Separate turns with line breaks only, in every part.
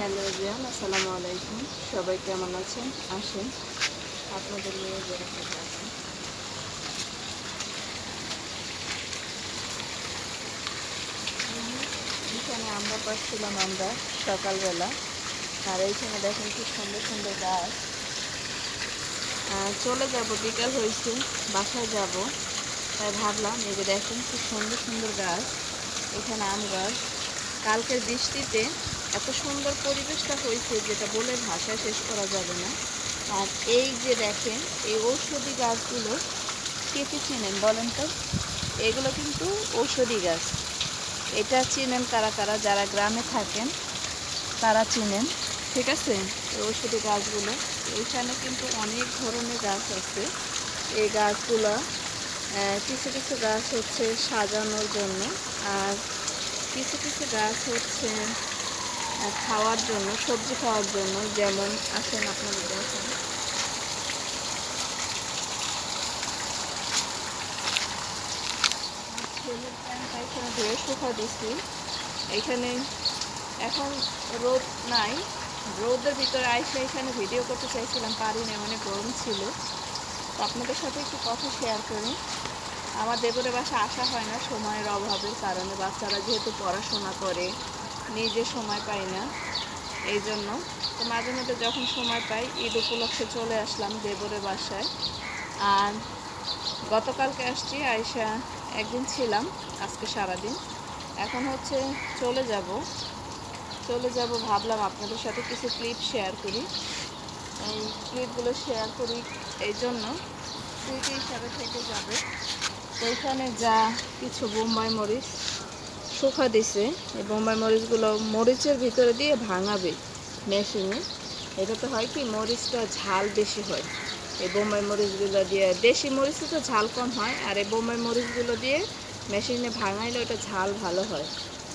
Hello Riyan আসসালামু আলাইকুম। সবাই কেমন আছেন? আসেন, আপনাদের নিয়ে বেরোতে থাকুন এখানে আমরা পাচ্ছিলাম আমরা সকালবেলা। আর এইখানে দেখেন খুব সুন্দর সুন্দর গাছ। চলে যাব, বিকাল হয়েছে, বাসায় যাব। তাই ভাবলাম, এই যে দেখেন খুব সুন্দর সুন্দর গাছ। এখানে আম গাছ। কালকের বৃষ্টিতে এত সুন্দর পরিবেশটা হয়েছে যেটা বলে ভাষায় শেষ করা যাবে না। আর এই যে দেখেন, এই ঔষধি গাছগুলো কে কে চেনেন বলেন তো? এগুলো কিন্তু ঔষধি গাছ। এটা চিনেন কারা কারা? যারা গ্রামে থাকেন, তারা চিনেন, ঠিক আছে? এই ঔষধি গাছগুলো। এখানে কিন্তু অনেক ধরনের গাছ আছে। এই গাছগুলো কিছু কিছু গাছ হচ্ছে সাজানোর জন্য। আর কিছু কিছু গাছ হচ্ছে খাওয়ার জন্য, সবজি খাওয়ার জন্য, যেমন আসেন আপনাদের দেখেন। এখানে ধুয়ে শুকা দিছি। এখানে এখন রোদ নাই। রোদের ভিতরে আইসে এখানে ভিডিও করতে চাইছিলাম, পারি না অনেক গরম ছিল। তো আপনাদের সাথে একটু কথা শেয়ার করি। আমার দেবরের বাসা আসা হয় না, সময়ের অভাবের কারণে বাচ্চারা যেহেতু পড়াশোনা করে নিজে সময় পাই না, এই জন্য। তো মাঝে মধ্যে যখন সময় পাই, ঈদ উপলক্ষে চলে আসলাম দেবরের বাসায়। আর গতকালকে আসছি আয়সা একদিন ছিলাম, আজকে সারাদিন। এখন হচ্ছে চলে যাব। চলে যাব ভাবলাম আপনাদের সাথে কিছু ক্লিপ শেয়ার করি। এই ক্লিপগুলো শেয়ার করি এই জন্য। স্মৃতি হিসাবে থেকে যাবে। তো এখানে যা কিছু বোম্বাই মরিচ। শুকা দিছে এই বোম্বাই মরিচগুলো মরিচের ভিতরে দিয়ে ভাঙাবে মেশিনে। এটাতে হয় কি, মরিচটা ঝাল বেশি হয়। এই বোম্বাই মরিচগুলো দিয়ে, দেশি মরিচে তো ঝাল কম হয়, আর এই বোম্বাই মরিচগুলো দিয়ে মেশিনে ভাঙাইলে ওটা ঝাল ভালো হয়।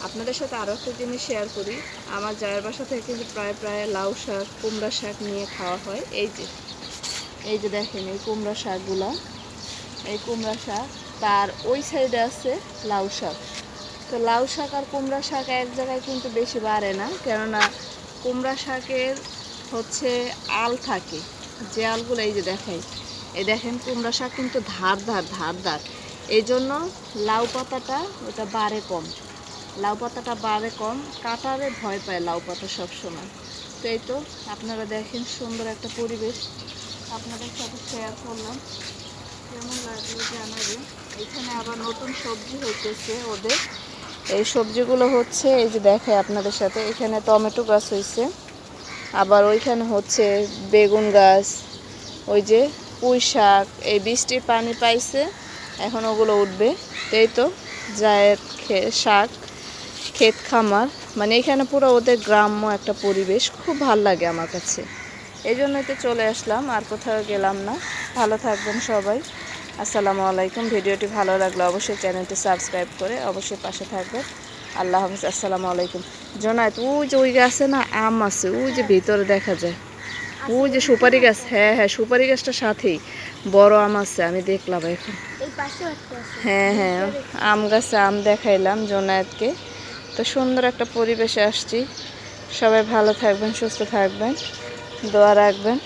আপনাদের সাথে আরও একটা জিনিস শেয়ার করি। আমার জায়ের বাসা থেকে কিন্তু প্রায় প্রায় লাউ শাক, কুমড়া শাক নিয়ে খাওয়া হয়। এই যে এই যে দেখেন এই কুমড়া শাকগুলো। এই কুমড়া শাক, তার ওই সাইডে আছে লাউ শাক। তো লাউ শাক আর কুমড়া শাক এক জায়গায় কিন্তু বেশি বাড়ে না। কেননা কুমড়া শাকের হচ্ছে আল থাকে। যে আলগুলো এই যে দেখাই, এই দেখেন কুমড়া শাক কিন্তু ধার ধার ধার ধার। এই জন্য লাউ পাতাটা ওটা বাড়ে কম। লাউ পাতাটা বাড়ে কম, কাটারে ভয় পায় লাউ পাতা সবসময়। তো এই তো আপনারা দেখেন সুন্দর একটা পরিবেশ। আপনাদের সাথে শেয়ার করলাম। কেমন লাগল জানাবেন। এখানে আবার নতুন সবজি হইতেছে ওদের। এই সবজিগুলো হচ্ছে, এই যে দেখে আপনাদের সাথে, এখানে টমেটো গাছ হয়েছে, আবার ওইখানে হচ্ছে বেগুন গাছ, ওই যে পুঁই শাক, এই বৃষ্টির পানি পাইছে, এখন ওগুলো উঠবে। এই তো, জায়ের খে- শাক, ক্ষেত খামার মানে এখানে পুরো ওদের গ্রাম্য একটা পরিবেশ, খুব ভালো লাগে আমার কাছে। এই জন্যই তো চলে আসলাম, আর কোথাও গেলাম না। ভালো থাকবেন সবাই। আসসালামু আলাইকুম। ভিডিওটি ভালো লাগলে অবশ্যই চ্যানেলটি সাবস্ক্রাইব করে অবশ্যই পাশে থাকবেন। আল্লাহ হাফিজ আসসালামু আলাইকুম। জোনায়েত ওই যে ওই গাছে না আম আছে ওই যে ভিতরে দেখা যায়। ওই যে সুপারি গাছ হ্যাঁ হ্যাঁ সুপারি গাছটার সাথেই বড় আম আছে আমি দেখলাম এখন। হ্যাঁ হ্যাঁ আম গাছে আম দেখাইলাম জোনায়েতকে তো সুন্দর একটা পরিবেশে আসছি। সবাই ভালো থাকবেন সুস্থ থাকবেন দোয়া রাখবেন।